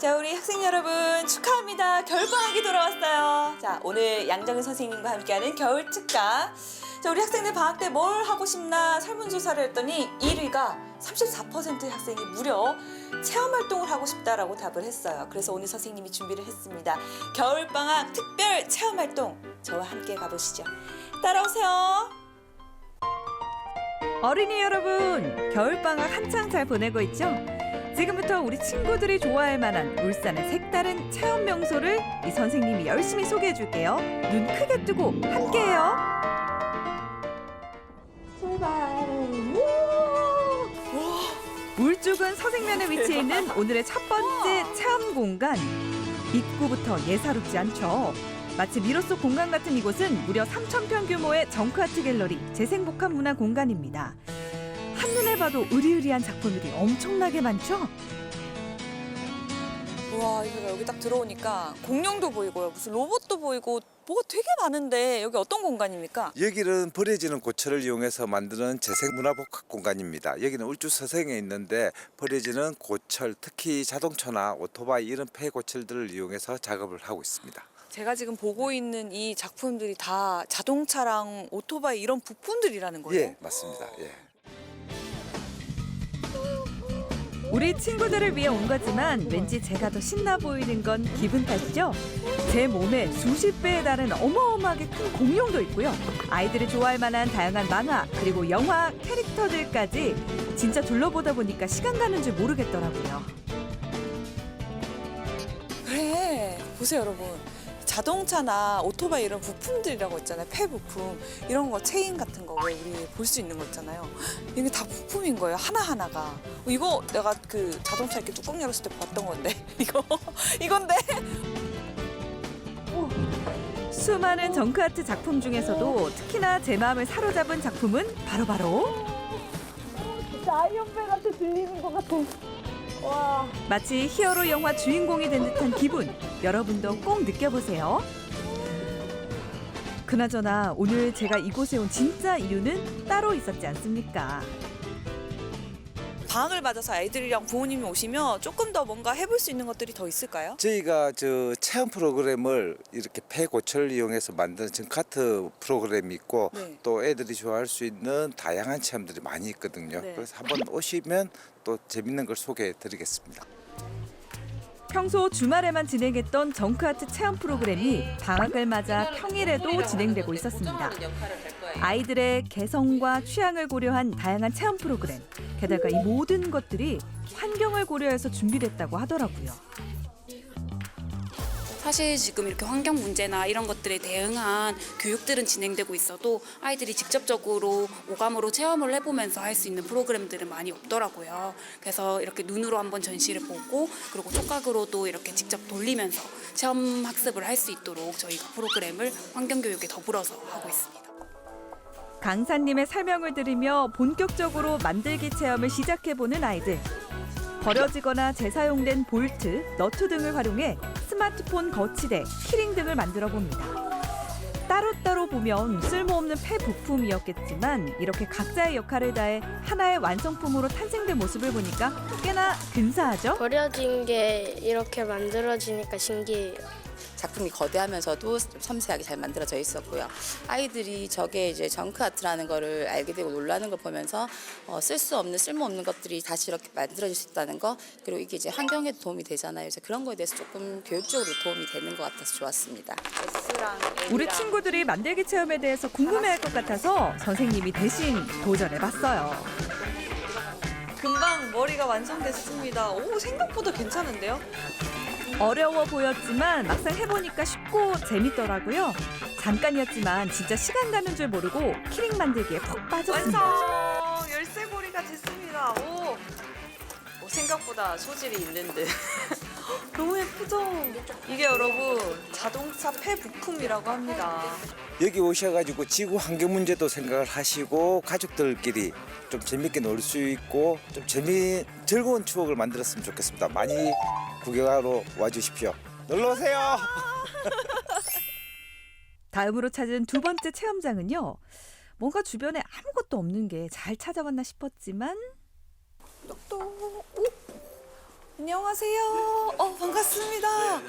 자, 우리 학생 여러분 축하합니다. 겨울방학이 돌아왔어요. 자, 오늘 양정은 선생님과 함께하는 겨울 특가. 자, 우리 학생들 방학 때 뭘 하고 싶나 설문조사를 했더니 1위가 34%의 학생이 무려 체험 활동을 하고 싶다라고 답을 했어요. 그래서 오늘 선생님이 준비를 했습니다. 겨울 방학 특별 체험 활동. 저와 함께 가보시죠. 따라오세요. 어린이 여러분, 겨울 방학 한창 잘 보내고 있죠? 지금부터 우리 친구들이 좋아할 만한 울산의 색다른 체험 명소를 이 선생님이 열심히 소개해 줄게요. 눈 크게 뜨고 함께해요. 울주군 서생면에 위치해 있는 오늘의 첫 번째 체험 공간. 입구부터 예사롭지 않죠. 마치 미로 속 공간 같은 이곳은 무려 3,000평 규모의 정크아트 갤러리 재생복합 문화 공간입니다. 봐도 으리으리한 작품들이 엄청나게 많죠? 우와 이거 여기 딱 들어오니까 공룡도 보이고요 무슨 로봇도 보이고 뭐가 되게 많은데 여기 어떤 공간입니까? 여기는 버려지는 고철을 이용해서 만드는 재생문화복합 공간입니다. 여기는 울주 서생에 있는데 버려지는 고철, 특히 자동차나 오토바이 이런 폐고철들을 이용해서 작업을 하고 있습니다. 제가 지금 보고 있는 이 작품들이 다 자동차랑 오토바이 이런 부품들이라는 거예요? 예, 맞습니다. 예. 우리 친구들을 위해 온 거지만 왠지 제가 더 신나 보이는 건 기분 탓이죠? 제 몸에 수십 배에 달하는 어마어마하게 큰 공룡도 있고요. 아이들이 좋아할 만한 다양한 만화 그리고 영화 캐릭터들까지 진짜 둘러보다 보니까 시간 가는 줄 모르겠더라고요. 그래 보세요 여러분 자동차나 오토바이 이런 부품들이라고 있잖아요. 폐부품. 이런 거 체인 같은 거 왜 우리 볼 수 있는 거 있잖아요. 이게 다 부품인 거예요 하나하나가. 이거 내가 그 자동차 이렇게 뚜껑 열었을 때 봤던 건데. 이거 이건데? 수많은 정크아트 작품 중에서도 특히나 제 마음을 사로잡은 작품은 바로바로 아이언맨한테 들리는 것 같아. 와. 마치 히어로 영화 주인공이 된 듯한 기분 여러분도 꼭 느껴보세요. 그나저나 오늘 제가 이곳에 온 진짜 이유는 따로 있었지 않습니까? 방학을 맞아서 아이들이랑 부모님이 오시면 조금 더 뭔가 해볼 수 있는 것들이 더 있을까요? 저희가 저 체험 프로그램을 이렇게 폐고철을 이용해서 만드는 지금 카트 프로그램이 있고 네. 또 애들이 좋아할 수 있는 다양한 체험들이 많이 있거든요. 네. 그래서 한번 오시면 또 재밌는 걸 소개해 드리겠습니다. 평소 주말에만 진행했던 정크아트 체험 프로그램이 방학을 맞아 평일에도 진행되고 있었습니다. 아이들의 개성과 취향을 고려한 다양한 체험 프로그램. 게다가 이 모든 것들이 환경을 고려해서 준비됐다고 하더라고요. 사실 지금 이렇게 환경 문제나 이런 것들에 대응한 교육들은 진행되고 있어도 아이들이 직접적으로 오감으로 체험을 해보면서 할 수 있는 프로그램들은 많이 없더라고요. 그래서 이렇게 눈으로 한번 전시를 보고 그리고 촉각으로도 이렇게 직접 돌리면서 체험 학습을 할 수 있도록 저희가 프로그램을 환경교육에 더불어서 하고 있습니다. 강사님의 설명을 들으며 본격적으로 만들기 체험을 시작해보는 아이들. 버려지거나 재사용된 볼트, 너트 등을 활용해 스마트폰 거치대, 키링 등을 만들어 봅니다. 따로따로 보면 쓸모없는 폐 부품이었겠지만 이렇게 각자의 역할을 다해 하나의 완성품으로 탄생된 모습을 보니까 꽤나 근사하죠? 버려진 게 이렇게 만들어지니까 신기해요. 작품이 거대하면서도 좀 섬세하게 잘 만들어져 있었고요. 아이들이 저게 이제 정크 아트라는 거를 알게 되고 놀라는 걸 보면서 어, 쓸 수 없는 쓸모없는 것들이 다시 이렇게 만들어질 수 있다는 거 그리고 이게 이제 환경에 도움이 되잖아요. 그래서 그런 거에 대해서 조금 교육적으로 도움이 되는 것 같아서 좋았습니다. 우리 친구들이 만들기 체험에 대해서 궁금해할 것 같아서 선생님이 대신 도전해봤어요. 금방 머리가 완성됐습니다. 오 생각보다 괜찮은데요? 어려워 보였지만 막상 해보니까 쉽고 재밌더라고요. 잠깐이었지만 진짜 시간 가는 줄 모르고 키링 만들기에 푹 빠졌습니다. 완성! 열쇠고리가 됐습니다. 오! 오, 생각보다 소질이 있는 듯. 너무 예쁘죠? 이게 여러분 자동차 폐부품이라고 합니다. 여기 오셔가지고 지구 환경 문제도 생각을 하시고 가족들끼리 좀 재밌게 놀 수 있고 좀 재미 즐거운 추억을 만들었으면 좋겠습니다. 많이 구경하러 와주십시오. 놀러 오세요. 다음으로 찾은 두 번째 체험장은요. 뭔가 주변에 아무것도 없는 게 잘 찾아왔나 싶었지만 똑똑. 오! 안녕. 안녕하세요. 어, 반갑습니다. 네,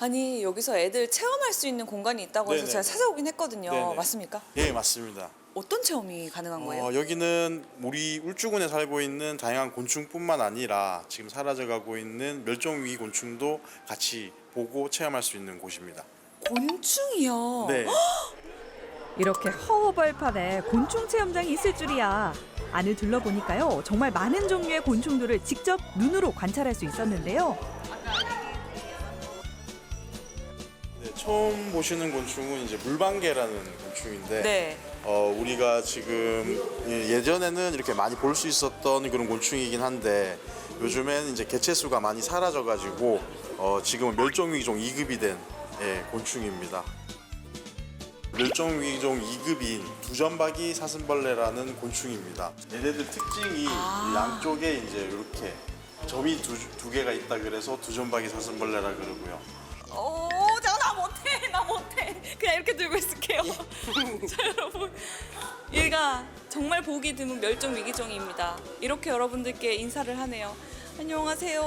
아니, 여기서 애들 체험할 수 있는 공간이 있다고 해서 네네. 제가 찾아오긴 했거든요. 네네. 맞습니까? 예, 맞습니다. 어떤 체험이 가능한 거예요? 어, 여기는 우리 울주군에 살고 있는 다양한 곤충뿐만 아니라 지금 사라져가고 있는 멸종 위기 곤충도 같이 보고 체험할 수 있는 곳입니다. 곤충이요. 네. 이렇게 허허벌판에 곤충 체험장이 있을 줄이야. 안을 둘러보니까요. 정말 많은 종류의 곤충들을 직접 눈으로 관찰할 수 있었는데요. 처음 보시는 곤충은 이제 물방개라는 곤충인데 네. 어, 우리가 지금 예, 예전에는 이렇게 많이 볼 수 있었던 그런 곤충이긴 한데 요즘엔 이제 개체 수가 많이 사라져가지고 어, 지금은 멸종위기종 2급이 된 예, 곤충입니다. 멸종위기종 2급인 두점박이 사슴벌레라는 곤충입니다. 얘네들 특징이 이 양쪽에 이제 이렇게 점이 두, 두 개가 있다 그래서 두점박이 사슴벌레라 그러고요. 못해. 그냥 이렇게 들고 있을게요. 자, 여러분. 얘가 정말 보기 드문 멸종 위기종입니다. 이렇게 여러분들께 인사를 하네요. 안녕하세요.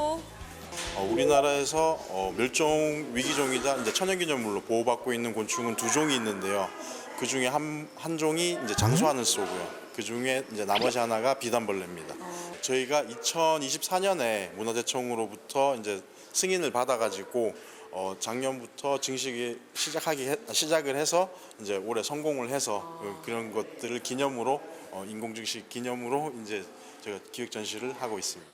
어, 우리나라에서 어, 멸종 위기종이자 이제 천연기념물로 보호받고 있는 곤충은 두 종이 있는데요. 그 중에 한, 한 종이 이제 장수하늘 쏘고요. 그 중에 이제 나머지 하나가 비단벌레입니다. 저희가 2024년에 문화재청으로부터 이제 승인을 받아가지고 어, 작년부터 증식이 시작하기 해- 시작을 해서 이제 올해 성공을 해서 그, 그런 것들을 기념으로 어, 인공 증식 기념으로 이제 제가 기획 전시를 하고 있습니다.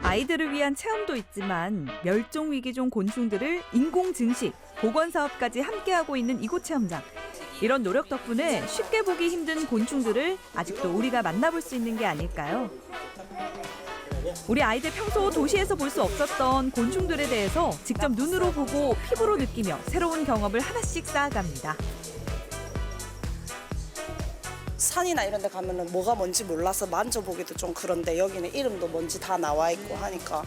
아이들을 위한 체험도 있지만 멸종 위기종 곤충들을 인공 증식, 복원 사업까지 함께하고 있는 이곳 체험장. 이런 노력 덕분에 쉽게 보기 힘든 곤충들을 아직도 우리가 만나볼 수 있는 게 아닐까요? 우리 아이들 평소 도시에서 볼 수 없었던 곤충들에 대해서 직접 눈으로 보고 피부로 느끼며 새로운 경험을 하나씩 쌓아갑니다. 산이나 이런 데 가면은 뭐가 뭔지 몰라서 만져보기도 좀 그런데 여기는 이름도 뭔지 다 나와 있고 하니까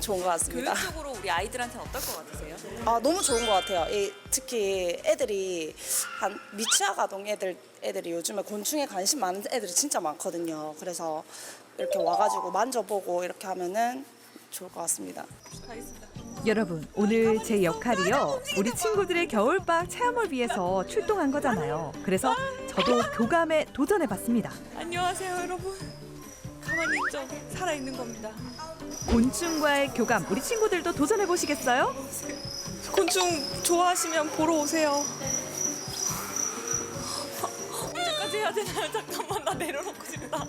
좋은 것 같습니다. 교육적으로 우리 아이들한테는 어떨 것 같으세요? 아 너무 좋은 것 같아요. 이, 특히 애들이 한 미취학 아동 애들 애들이 요즘에 곤충에 관심 많은 애들이 진짜 많거든요. 그래서 이렇게 와가지고 만져보고 이렇게 하면은 좋을 것 같습니다. 여러분, 오늘 제 역할이요. 우리 친구들의 겨울방학 체험을 위해서 출동한 거잖아요. 그래서 저도 교감에 도전해 봤습니다. 안녕하세요, 여러분. 가만히 있죠. 살아있는 겁니다. 곤충과의 교감, 우리 친구들도 도전해 보시겠어요? 곤충 좋아하시면 보러 오세요. 언제까지 해야 되나요? 잠깐만, 나 내려놓고 싶다.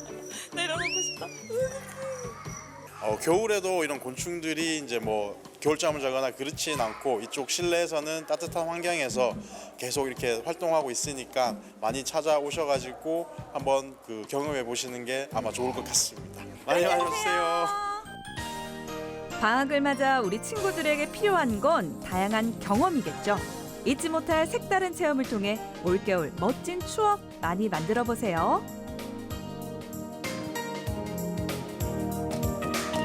어, 겨울에도 이런 곤충들이 이제 뭐 겨울잠을 자거나 그렇진 않고 이쪽 실내에서는 따뜻한 환경에서 계속 이렇게 활동하고 있으니까 많이 찾아오셔가지고 한번 그 경험해 보시는 게 아마 좋을 것 같습니다. 많이 많이 오세요. 방학을 맞아 우리 친구들에게 필요한 건 다양한 경험이겠죠. 잊지 못할 색다른 체험을 통해 올겨울 멋진 추억 많이 만들어 보세요.